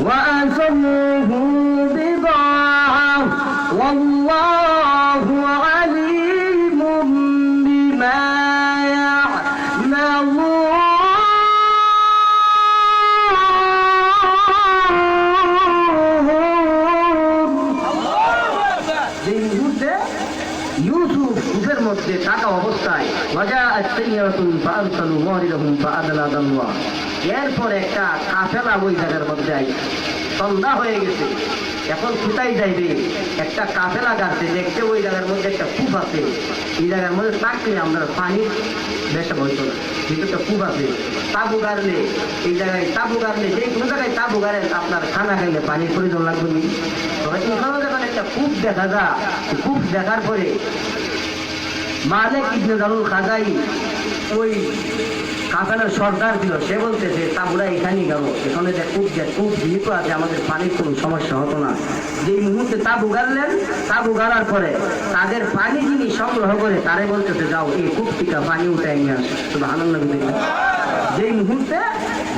وأسروه بضاعة والله عليم بما يعملون. কূপের মধ্যে থাকা অবস্থায় এরপর একটা কাফেলা ওই জায়গার মধ্যে আই সন্ধ্যা হয়ে গেছে। এখন কোথায় যাইবে? একটা কাফেলা গাছে দেখতে ওই জায়গার মধ্যে একটা কূপ আছে। এই জায়গার মধ্যে থাকলে আমরা পানি বেশা হইতো না। একটা কূপ আছে। তাবু গাড়লে, এই জায়গায় তাবু গাড়লে, যে কোনো জায়গায় তাবু গাড়েন, আপনার খানা খাইলে পানির প্রয়োজন লাগবে না তবে এখানেও যখন একটা কূপ দেখা যায়, কূপ দেখার পরে মালিক ইবনে জালুল খাজাই ওই কাফেলার সর্দার ছিল, সে বলতেছে তাবুরা এখানেই গেল। এখানে যে কূপ যে কূপ যেহেতু আছে, আমাদের পানির কোনো সমস্যা হতো না। যেই মুহূর্তে তাবু গাড়লেন, তাবু গাড়ার পরে তাদের পানি যিনি সংগ্রহ করে, তারে বলতেছে, যাও, এই কূপ থেকে পানি উঠাই নিয়ে আসো। শুধু আনন্দ যেই মুহূর্তে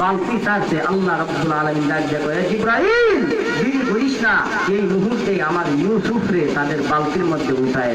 বালতি ছাড়ছে আল্লাহ রব্বুল আলমিন ডাক দেখো ইব্রাহিম বিড়ি করিস না। এই মুহূর্তে আমার ইউসুফরে তাদের বালতির মধ্যে উঠায়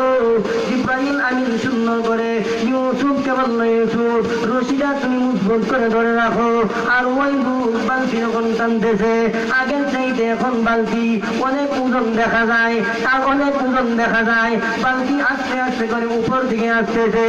তুমি ধরে রাখো। আর ওই বালতি যখন টানতেছে আগের এখন বালতি অনেক দেখা যায় আর অনেক ওজন দেখা যায় বালতি আস্তে আস্তে করে উপর দিকে আসতেছে।